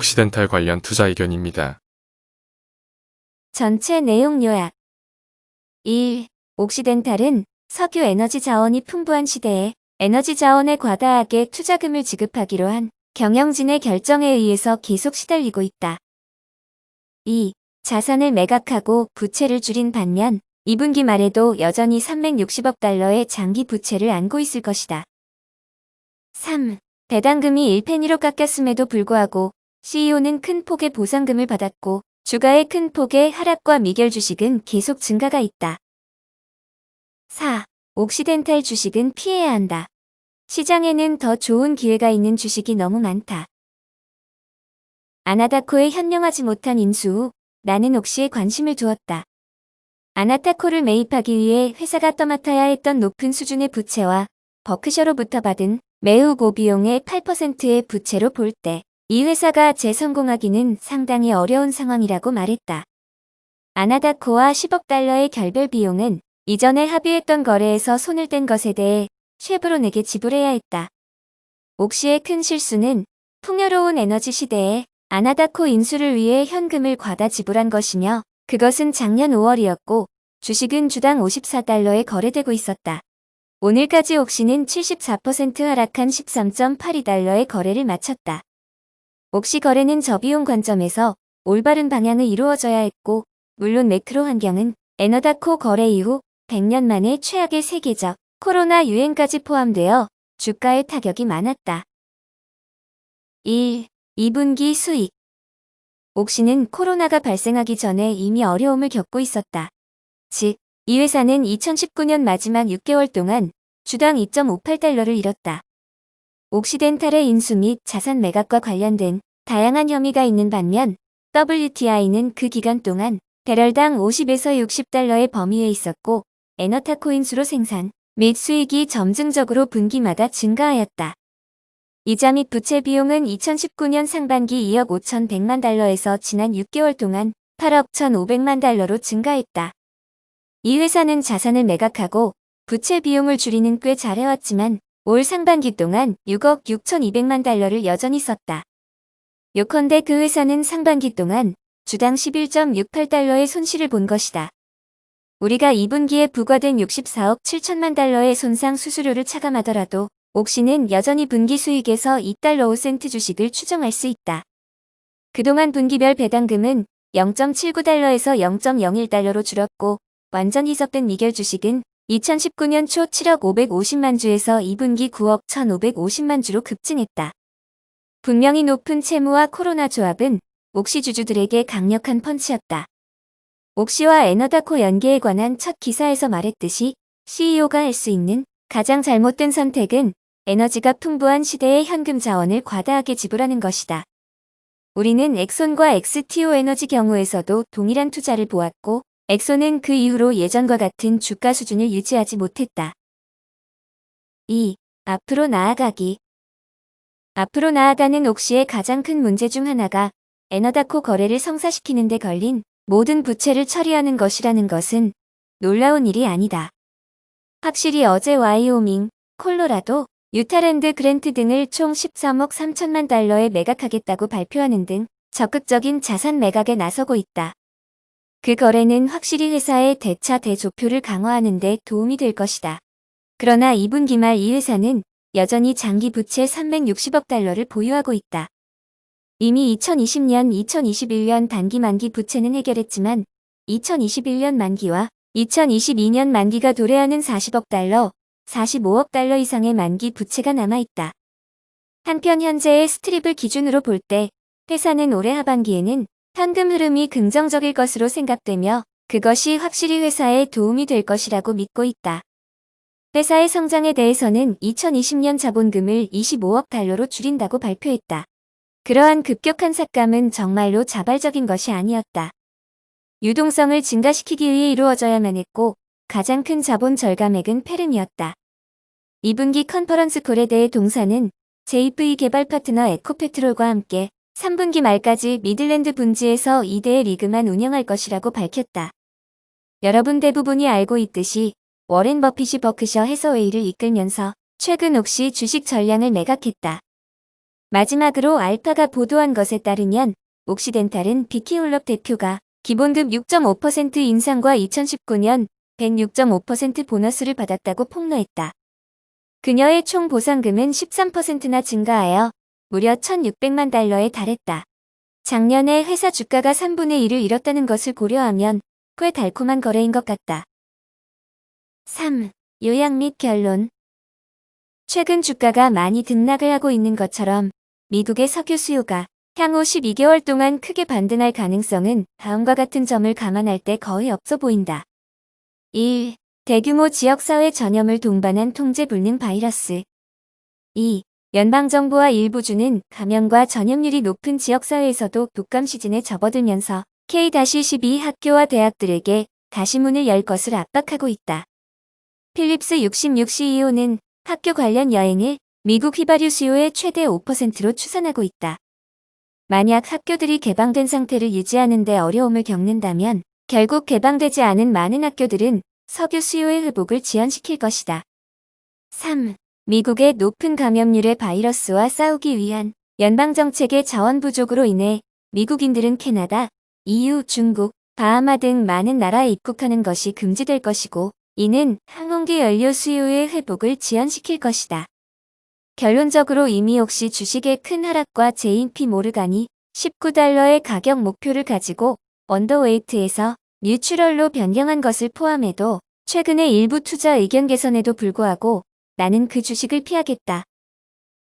옥시덴탈 관련 투자 의견입니다. 전체 내용 요약 1. 옥시덴탈은 석유 에너지 자원이 풍부한 시대에 에너지 자원에 과다하게 투자금을 지급하기로 한 경영진의 결정에 의해서 계속 시달리고 있다. 2. 자산을 매각하고 부채를 줄인 반면 2분기 말에도 여전히 360억 달러의 장기 부채를 안고 있을 것이다. 3. 배당금이 1페니로 깎였음에도 불구하고 CEO는 큰 폭의 보상금을 받았고 주가의 큰 폭의 하락과 미결 주식은 계속 증가가 있다. 4. 옥시덴탈 주식은 피해야 한다. 시장에는 더 좋은 기회가 있는 주식이 너무 많다. 아나다코의 현명하지 못한 인수 후 나는 옥시에 관심을 두었다. 아나타코를 매입하기 위해 회사가 떠맡아야 했던 높은 수준의 부채와 버크셔로부터 받은 매우 고비용의 8%의 부채로 볼 때 이 회사가 재성공하기는 상당히 어려운 상황이라고 말했다. 아나다코와 10억 달러의 결별 비용은 이전에 합의했던 거래에서 손을 뗀 것에 대해 쉐브론에게 지불해야 했다. 옥시의 큰 실수는 풍요로운 에너지 시대에 아나다코 인수를 위해 현금을 과다 지불한 것이며 그것은 작년 5월이었고 주식은 주당 54달러에 거래되고 있었다. 오늘까지 옥시는 74% 하락한 13.82달러의 거래를 마쳤다. 옥시 거래는 저비용 관점에서 올바른 방향을 이루어져야 했고 물론 매크로 환경은 에너다코 거래 이후 100년 만에 최악의 세계적 코로나 유행까지 포함되어 주가에 타격이 많았다. 1. 2분기 수익 옥시는 코로나가 발생하기 전에 이미 어려움을 겪고 있었다. 즉, 이 회사는 2019년 마지막 6개월 동안 주당 2.58달러를 잃었다. 옥시덴탈의 인수 및 자산 매각과 관련된 다양한 혐의가 있는 반면 WTI는 그 기간 동안 배럴당 50에서 60달러의 범위에 있었고 에너타 코 인수로 생산 및 수익이 점증적으로 분기마다 증가하였다. 이자 및 부채 비용은 2019년 상반기 2억 5,100만 달러에서 지난 6개월 동안 8억 1,500만 달러로 증가했다. 이 회사는 자산을 매각하고 부채 비용을 줄이는 꽤 잘해왔지만 올 상반기 동안 6억 6,200만 달러를 여전히 썼다. 요컨대 그 회사는 상반기 동안 주당 11.68달러의 손실을 본 것이다. 우리가 2분기에 부과된 64억 7천만 달러의 손상 수수료를 차감하더라도 옥시는 여전히 분기 수익에서 2달러 5센트 주식을 추정할 수 있다. 그동안 분기별 배당금은 0.79달러에서 0.01달러로 줄었고 완전 희석된 미결 주식은 2019년 초 7억 550만 주에서 2분기 9억 1,550만 주로 급증했다. 분명히 높은 채무와 코로나 조합은 옥시 주주들에게 강력한 펀치였다. 옥시와 에너다코 연계에 관한 첫 기사에서 말했듯이 CEO가 할 수 있는 가장 잘못된 선택은 에너지가 풍부한 시대의 현금 자원을 과다하게 지불하는 것이다. 우리는 엑손과 엑스티오 에너지 경우에서도 동일한 투자를 보았고 엑소는 그 이후로 예전과 같은 주가 수준을 유지하지 못했다. 2. 앞으로 나아가기 앞으로 나아가는 옥시의 가장 큰 문제 중 하나가 에너다코 거래를 성사시키는 데 걸린 모든 부채를 처리하는 것이라는 것은 놀라운 일이 아니다. 확실히 어제 와이오밍, 콜로라도, 유타랜드 그랜트 등을 총 13억 3천만 달러에 매각하겠다고 발표하는 등 적극적인 자산 매각에 나서고 있다. 그 거래는 확실히 회사의 대차 대조표를 강화하는 데 도움이 될 것이다. 그러나 2분기 말 이 회사는 여전히 장기 부채 360억 달러를 보유하고 있다. 이미 2020년, 2021년 단기 만기 부채는 해결했지만 2021년 만기와 2022년 만기가 도래하는 40억 달러, 45억 달러 이상의 만기 부채가 남아있다. 한편 현재의 스트립을 기준으로 볼 때 회사는 올해 하반기에는 현금 흐름이 긍정적일 것으로 생각되며 그것이 확실히 회사에 도움이 될 것이라고 믿고 있다. 회사의 성장에 대해서는 2020년 자본금을 25억 달러로 줄인다고 발표했다. 그러한 급격한 삭감은 정말로 자발적인 것이 아니었다. 유동성을 증가시키기 위해 이루어져야만 했고 가장 큰 자본 절감액은 페름이었다. 2분기 컨퍼런스 콜에 대해 동사는 JV 개발 파트너 에코페트롤과 함께 3분기 말까지 미들랜드 분지에서 2대의 리그만 운영할 것이라고 밝혔다. 여러분 대부분이 알고 있듯이 워렌 버핏이 버크셔 해서웨이를 이끌면서 최근 옥시 주식 전량을 매각했다. 마지막으로 알파가 보도한 것에 따르면 옥시덴탈은 비키울럽 대표가 기본급 6.5% 인상과 2019년 106.5% 보너스를 받았다고 폭로했다. 그녀의 총 보상금은 13%나 증가하여 무려 1,600만 달러에 달했다. 작년에 회사 주가가 3분의 1을 잃었다는 것을 고려하면 꽤 달콤한 거래인 것 같다. 3. 요약 및 결론 최근 주가가 많이 등락을 하고 있는 것처럼 미국의 석유 수요가 향후 12개월 동안 크게 반등할 가능성은 다음과 같은 점을 감안할 때 거의 없어 보인다. 1. 대규모 지역사회 전염을 동반한 통제불능 바이러스 2. 연방정부와 일부 주는 감염과 전염률이 높은 지역사회에서도 독감 시즌에 접어들면서 K-12 학교와 대학들에게 다시 문을 열 것을 압박하고 있다. 필립스 66 CEO는 학교 관련 여행을 미국 휘발유 수요의 최대 5%로 추산하고 있다. 만약 학교들이 개방된 상태를 유지하는 데 어려움을 겪는다면 결국 개방되지 않은 많은 학교들은 석유 수요의 회복을 지연시킬 것이다. 3. 미국의 높은 감염률의 바이러스와 싸우기 위한 연방정책의 자원 부족으로 인해 미국인들은 캐나다, EU, 중국, 바하마 등 많은 나라에 입국하는 것이 금지될 것이고 이는 항공기 연료 수요의 회복을 지연시킬 것이다. 결론적으로 이미 혹시 주식의 큰 하락과 JP 모르간이 19달러의 가격 목표를 가지고 언더웨이트에서 뉴트럴로 변경한 것을 포함해도 최근의 일부 투자 의견 개선에도 불구하고 나는 그 주식을 피하겠다.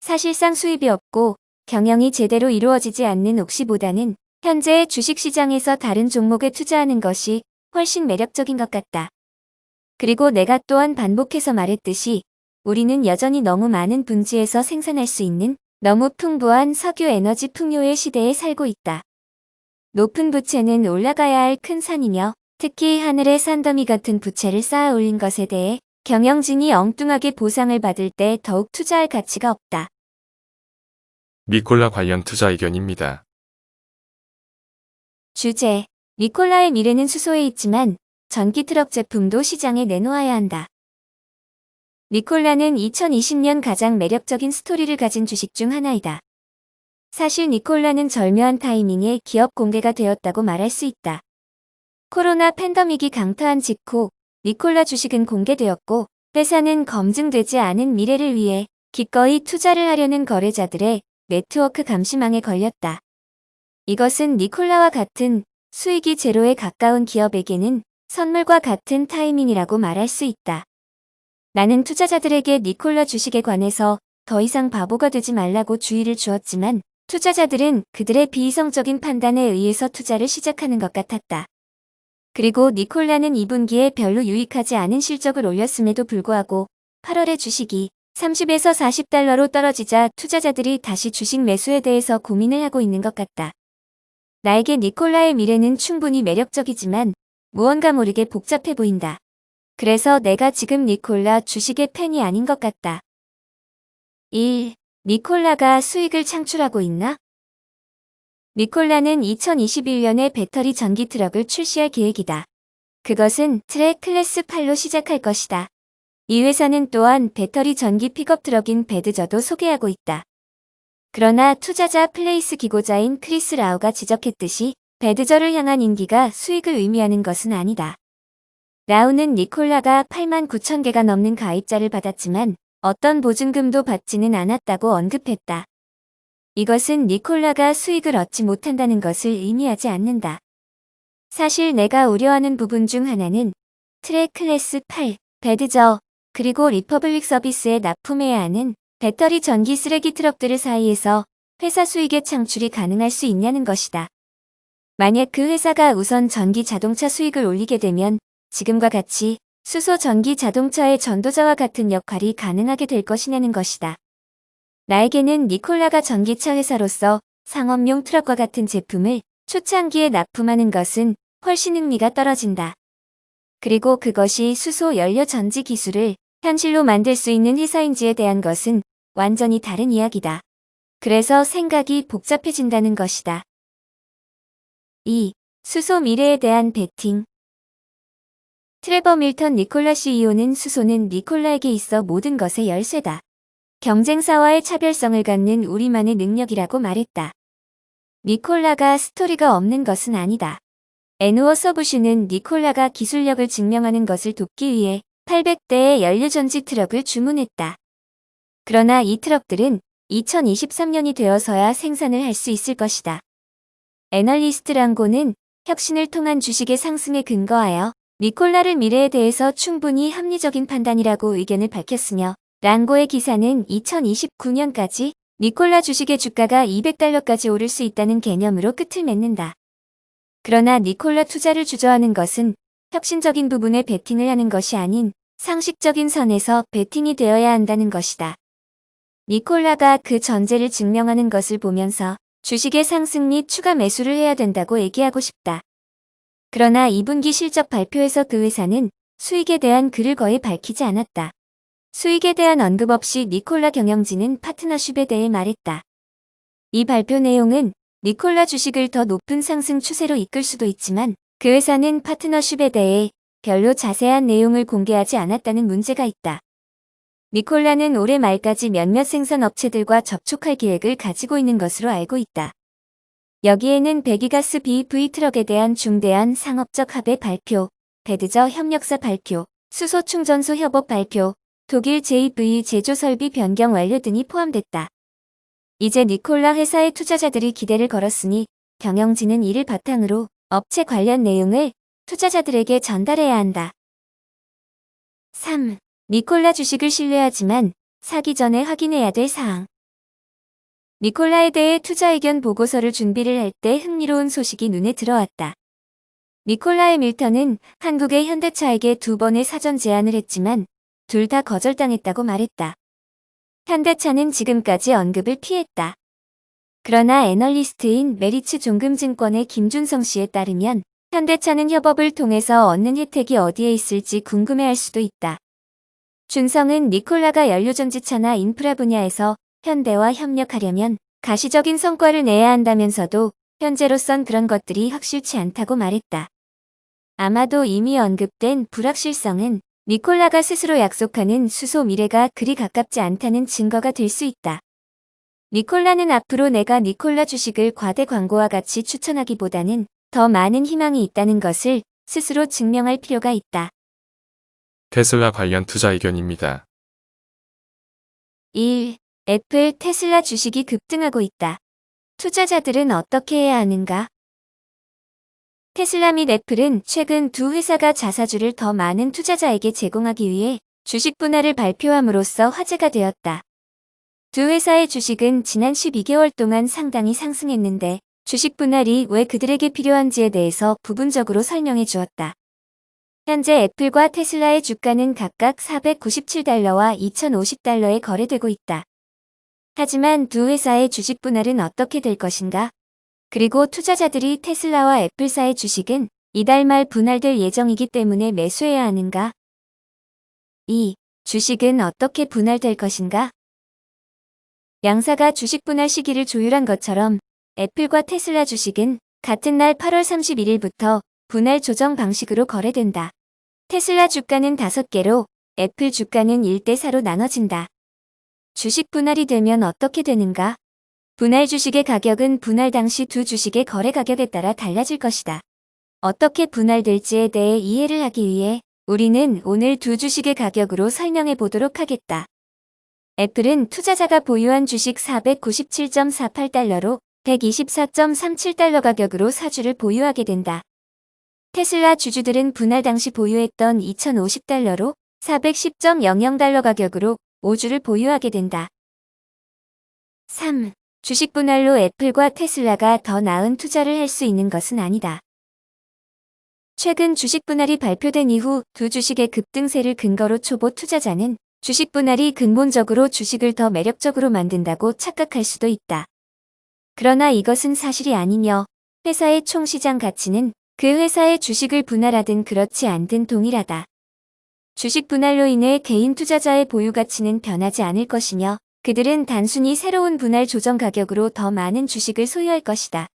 사실상 수입이 없고 경영이 제대로 이루어지지 않는 옥시보다는 현재의 주식시장에서 다른 종목에 투자하는 것이 훨씬 매력적인 것 같다. 그리고 내가 또한 반복해서 말했듯이 우리는 여전히 너무 많은 분지에서 생산할 수 있는 너무 풍부한 석유 에너지 풍요의 시대에 살고 있다. 높은 부채는 올라가야 할 큰 산이며 특히 하늘의 산더미 같은 부채를 쌓아 올린 것에 대해 경영진이 엉뚱하게 보상을 받을 때 더욱 투자할 가치가 없다. 니콜라 관련 투자 의견입니다. 주제. 니콜라의 미래는 수소에 있지만 전기 트럭 제품도 시장에 내놓아야 한다. 니콜라는 2020년 가장 매력적인 스토리를 가진 주식 중 하나이다. 사실 니콜라는 절묘한 타이밍에 기업 공개가 되었다고 말할 수 있다. 코로나 팬더믹이 강타한 직후 니콜라 주식은 공개되었고 회사는 검증되지 않은 미래를 위해 기꺼이 투자를 하려는 거래자들의 네트워크 감시망에 걸렸다. 이것은 니콜라와 같은 수익이 제로에 가까운 기업에게는 선물과 같은 타이밍이라고 말할 수 있다. 나는 투자자들에게 니콜라 주식에 관해서 더 이상 바보가 되지 말라고 주의를 주었지만 투자자들은 그들의 비이성적인 판단에 의해서 투자를 시작하는 것 같았다. 그리고 니콜라는 2분기에 별로 유익하지 않은 실적을 올렸음에도 불구하고 8월에 주식이 30에서 40달러로 떨어지자 투자자들이 다시 주식 매수에 대해서 고민을 하고 있는 것 같다. 나에게 니콜라의 미래는 충분히 매력적이지만 무언가 모르게 복잡해 보인다. 그래서 내가 지금 니콜라 주식의 팬이 아닌 것 같다. 1. 니콜라가 수익을 창출하고 있나? 니콜라는 2021년에 배터리 전기 트럭을 출시할 계획이다. 그것은 트랙 클래스 8로 시작할 것이다. 이 회사는 또한 배터리 전기 픽업 트럭인 배드저도 소개하고 있다. 그러나 투자자 플레이스 기고자인 크리스 라우가 지적했듯이 배드저를 향한 인기가 수익을 의미하는 것은 아니다. 라우는 니콜라가 8만 9천 개가 넘는 가입자를 받았지만 어떤 보증금도 받지는 않았다고 언급했다. 이것은 니콜라가 수익을 얻지 못한다는 것을 의미하지 않는다. 사실 내가 우려하는 부분 중 하나는 트랙 클래스 8, 배드저, 그리고 리퍼블릭 서비스에 납품해야 하는 배터리 전기 쓰레기 트럭들 을 사이에서 회사 수익의 창출이 가능할 수 있냐는 것이다. 만약 그 회사가 우선 전기 자동차 수익을 올리게 되면 지금과 같이 수소 전기 자동차의 전도자와 같은 역할이 가능하게 될 것이냐는 것이다. 나에게는 니콜라가 전기차 회사로서 상업용 트럭과 같은 제품을 초창기에 납품하는 것은 훨씬 흥미가 떨어진다. 그리고 그것이 수소 연료 전지 기술을 현실로 만들 수 있는 회사인지에 대한 것은 완전히 다른 이야기다. 그래서 생각이 복잡해진다는 것이다. 2. 수소 미래에 대한 베팅 트레버 밀턴 니콜라 CEO는 수소는 니콜라에게 있어 모든 것의 열쇠다. 경쟁사와의 차별성을 갖는 우리만의 능력이라고 말했다. 니콜라가 스토리가 없는 것은 아니다. 에누어 서부슈는 니콜라가 기술력을 증명하는 것을 돕기 위해 800대의 연료전지 트럭을 주문했다. 그러나 이 트럭들은 2023년이 되어서야 생산을 할 수 있을 것이다. 애널리스트 랑고는 혁신을 통한 주식의 상승에 근거하여 니콜라를 미래에 대해서 충분히 합리적인 판단이라고 의견을 밝혔으며 랑고의 기사는 2029년까지 니콜라 주식의 주가가 200달러까지 오를 수 있다는 개념으로 끝을 맺는다. 그러나 니콜라 투자를 주저하는 것은 혁신적인 부분에 베팅을 하는 것이 아닌 상식적인 선에서 베팅이 되어야 한다는 것이다. 니콜라가 그 전제를 증명하는 것을 보면서 주식의 상승 및 추가 매수를 해야 된다고 얘기하고 싶다. 그러나 2분기 실적 발표에서 그 회사는 수익에 대한 글을 거의 밝히지 않았다. 수익에 대한 언급 없이 니콜라 경영진은 파트너십에 대해 말했다. 이 발표 내용은 니콜라 주식을 더 높은 상승 추세로 이끌 수도 있지만 그 회사는 파트너십에 대해 별로 자세한 내용을 공개하지 않았다는 문제가 있다. 니콜라는 올해 말까지 몇몇 생산 업체들과 접촉할 계획을 가지고 있는 것으로 알고 있다. 여기에는 배기가스 BV 트럭에 대한 중대한 상업적 합의 발표, 배드저 협력사 발표, 수소 충전소 협업 발표, 독일 JV 제조 설비 변경 완료 등이 포함됐다. 이제 니콜라 회사의 투자자들이 기대를 걸었으니 경영진은 이를 바탕으로 업체 관련 내용을 투자자들에게 전달해야 한다. 3. 니콜라 주식을 신뢰하지만 사기 전에 확인해야 될 사항. 니콜라에 대해 투자 의견 보고서를 준비를 할 때 흥미로운 소식이 눈에 들어왔다. 니콜라의 밀턴은 한국의 현대차에게 두 번의 사전 제안을 했지만 둘 다 거절당했다고 말했다. 현대차는 지금까지 언급을 피했다. 그러나 애널리스트인 메리츠 종금증권의 김준성 씨에 따르면 현대차는 협업을 통해서 얻는 혜택이 어디에 있을지 궁금해할 수도 있다. 준성은 니콜라가 연료전지차나 인프라 분야에서 현대와 협력하려면 가시적인 성과를 내야 한다면서도 현재로선 그런 것들이 확실치 않다고 말했다. 아마도 이미 언급된 불확실성은 니콜라가 스스로 약속하는 수소 미래가 그리 가깝지 않다는 증거가 될 수 있다. 니콜라는 앞으로 내가 니콜라 주식을 과대 광고와 같이 추천하기보다는 더 많은 희망이 있다는 것을 스스로 증명할 필요가 있다. 테슬라 관련 투자 의견입니다. 1. 애플, 테슬라 주식이 급등하고 있다. 투자자들은 어떻게 해야 하는가? 테슬라 및 애플은 최근 두 회사가 자사주를 더 많은 투자자에게 제공하기 위해 주식 분할을 발표함으로써 화제가 되었다. 두 회사의 주식은 지난 12개월 동안 상당히 상승했는데 주식 분할이 왜 그들에게 필요한지에 대해서 부분적으로 설명해 주었다. 현재 애플과 테슬라의 주가는 각각 497달러와 2050달러에 거래되고 있다. 하지만 두 회사의 주식 분할은 어떻게 될 것인가? 그리고 투자자들이 테슬라와 애플사의 주식은 이달 말 분할될 예정이기 때문에 매수해야 하는가? 2. 주식은 어떻게 분할될 것인가? 양사가 주식 분할 시기를 조율한 것처럼 애플과 테슬라 주식은 같은 날 8월 31일부터 분할 조정 방식으로 거래된다. 테슬라 주가는 5개로 애플 주가는 1대4로 나눠진다. 주식 분할이 되면 어떻게 되는가? 분할 주식의 가격은 분할 당시 두 주식의 거래 가격에 따라 달라질 것이다. 어떻게 분할될지에 대해 이해를 하기 위해 우리는 오늘 두 주식의 가격으로 설명해 보도록 하겠다. 애플은 투자자가 보유한 주식 497.48달러로 124.37달러 가격으로 사주를 보유하게 된다. 테슬라 주주들은 분할 당시 보유했던 2050달러로 410.00달러 가격으로 5주를 보유하게 된다. 3. 주식 분할로 애플과 테슬라가 더 나은 투자를 할 수 있는 것은 아니다. 최근 주식 분할이 발표된 이후 두 주식의 급등세를 근거로 초보 투자자는 주식 분할이 근본적으로 주식을 더 매력적으로 만든다고 착각할 수도 있다. 그러나 이것은 사실이 아니며 회사의 총 시장 가치는 그 회사의 주식을 분할하든 그렇지 않든 동일하다. 주식 분할로 인해 개인 투자자의 보유 가치는 변하지 않을 것이며 그들은 단순히 새로운 분할 조정 가격으로 더 많은 주식을 소유할 것이다.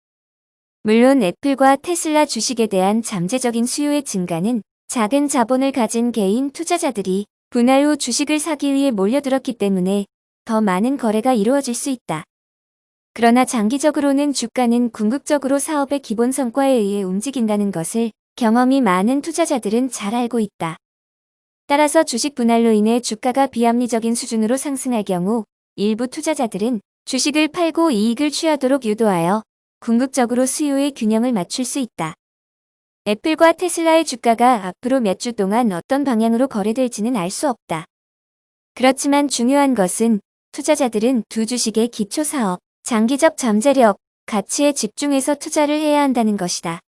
물론 애플과 테슬라 주식에 대한 잠재적인 수요의 증가는 작은 자본을 가진 개인 투자자들이 분할 후 주식을 사기 위해 몰려들었기 때문에 더 많은 거래가 이루어질 수 있다. 그러나 장기적으로는 주가는 궁극적으로 사업의 기본 성과에 의해 움직인다는 것을 경험이 많은 투자자들은 잘 알고 있다. 따라서 주식 분할로 인해 주가가 비합리적인 수준으로 상승할 경우 일부 투자자들은 주식을 팔고 이익을 취하도록 유도하여 궁극적으로 수요의 균형을 맞출 수 있다. 애플과 테슬라의 주가가 앞으로 몇 주 동안 어떤 방향으로 거래될지는 알 수 없다. 그렇지만 중요한 것은 투자자들은 두 주식의 기초 사업, 장기적 잠재력, 가치에 집중해서 투자를 해야 한다는 것이다.